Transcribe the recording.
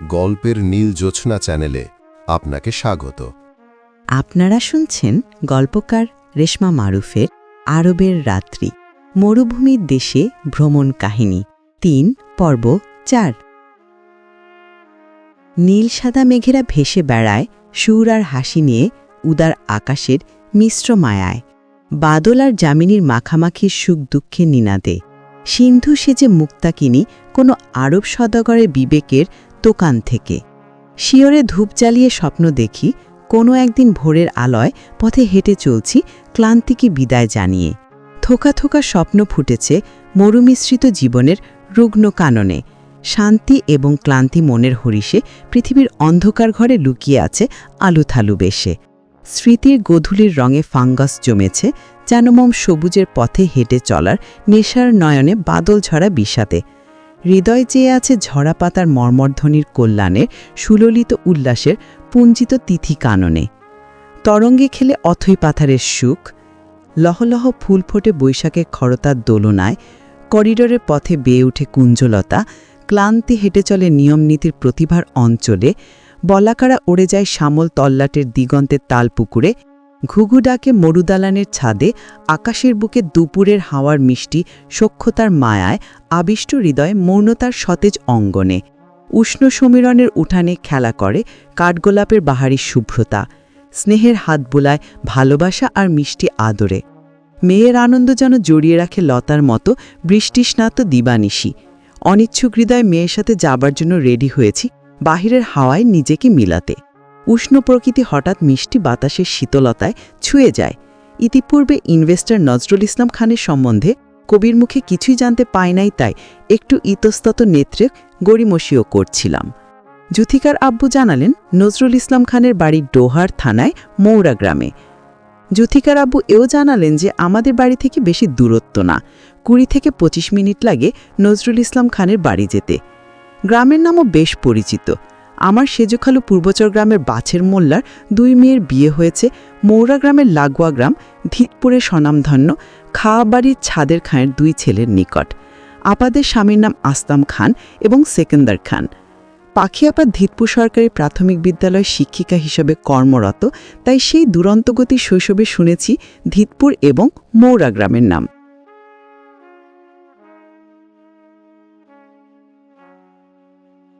গল্পের নীল জোছনা চ্যানেলে আপনাকে স্বাগত। আপনারা শুনছেন গল্পকার রেশমা মারুফের আরবের রাত্রি মরুভূমির দেশে ভ্রমণ কাহিনী, তিন, পর্ব চার। নীল সাদা মেঘেরা ভেসে বেড়ায় সুর আর হাসি নিয়ে উদার আকাশের মিশ্র মায়ায়। বাদল আর জামিনীর মাখামাখির সুখ দুঃখে নিনাদে। সিন্ধু সেজে মুক্তাকিনী কোনো আরব সদাগরের বিবেকের দোকান থেকে। শিয়রে ধূপ জ্বালিয়ে স্বপ্ন দেখি, কোনো একদিন ভোরের আলয় পথে হেঁটে চলছি ক্লান্তিকে বিদায় জানিয়ে। থোকা থোকা স্বপ্ন ফুটেছে মরুমিশ্রিত জীবনের রুগ্ন কাননে। শান্তি এবং ক্লান্তি মনের হরিষে পৃথিবীর অন্ধকার ঘরে লুকিয়ে আছে আলুথালু বেশে। স্মৃতির গধূলির রঙে ফাঙ্গাস জমেছে জানমম সবুজের পথে হেঁটে চলার নেশার নয়নে বাদল ঝরা বিষাতে হৃদয় চেয়ে আছে ঝরা পাতার মর্মধ্বনির কল্যাণের সুললিত উল্লাসের পুঞ্জিত তিথি কাননে। তরঙ্গে খেলে অথই পাথারের সুখ, লহলহ ফুল ফোটে বৈশাখের খরতার দোলনায়, করিডোরের পথে বেয়ে উঠে কুঞ্জলতা, ক্লান্তি হেঁটে চলে নিয়মনীতির প্রতিভার অঞ্চলে, বলাকারা ওড়ে যায় শ্যামল তল্লাটের দিগন্তের তালপুকুরে ঘুঘু ডাকে মরুদালানের ছাদে, আকাশের বুকে দুপুরের হাওয়ার মিষ্টি, সক্ষতার মায়ায় আবিষ্ট হৃদয় মৌনতার সতেজ অঙ্গনে। উষ্ণ সমীরণের উঠানে খেলা করে কাঠগোলাপের বাহারি শুভ্রতা। স্নেহের হাত বোলায় ভালোবাসা আর মিষ্টি আদরে। মেয়ের আনন্দ যেন জড়িয়ে রাখে লতার মতো বৃষ্টিস্নাত দিবানিশি। অনিচ্ছুক হৃদয় মেয়ের সাথে যাবার জন্য রেডি হয়েছি, বাহিরের হাওয়ায় নিজেকে মিলাতে। উষ্ণ প্রকৃতি হঠাৎ মিষ্টি বাতাসের শীতলতায় ছুঁয়ে যায়। ইতিপূর্বে ইনভেস্টর নজরুল ইসলাম খানের সম্বন্ধে কবির মুখে কিছুই জানতে পাই নাই, তাই একটু ইতস্তত নেত্রে গড়িমসিও করছিলাম। জুথিকার আব্বু জানালেন, নজরুল ইসলাম খানের বাড়ি ডোহার থানায় মৌরা গ্রামে। জুথিকার আব্বু এও জানালেন যে, আমাদের বাড়ি থেকে বেশি দূরত্ব না। কুড়ি থেকে ২৫ মিনিট লাগে নজরুল ইসলাম খানের বাড়ি যেতে। গ্রামের নামও বেশ পরিচিত। আমার সেজখালু পূর্বচর গ্রামের বাছের মোল্লার দুই মেয়ের বিয়ে হয়েছে, মৌরা গ্রামের লাগোয়া গ্রাম, ধিতপুরের স্বনামধন্য খাওয়াবাড়ির ছাদের খাঁয়ের দুই ছেলের নিকট। আপাদের স্বামীর নাম আস্তাম খান এবং সেকেন্দার খান। পাখিয়াপা ধিতপুর সরকারি প্রাথমিক বিদ্যালয় শিক্ষিকা হিসেবে কর্মরত, তাই সেই দুরন্তগতি শৈশবে শুনেছি ধিতপুর এবং মৌরা গ্রামের নাম।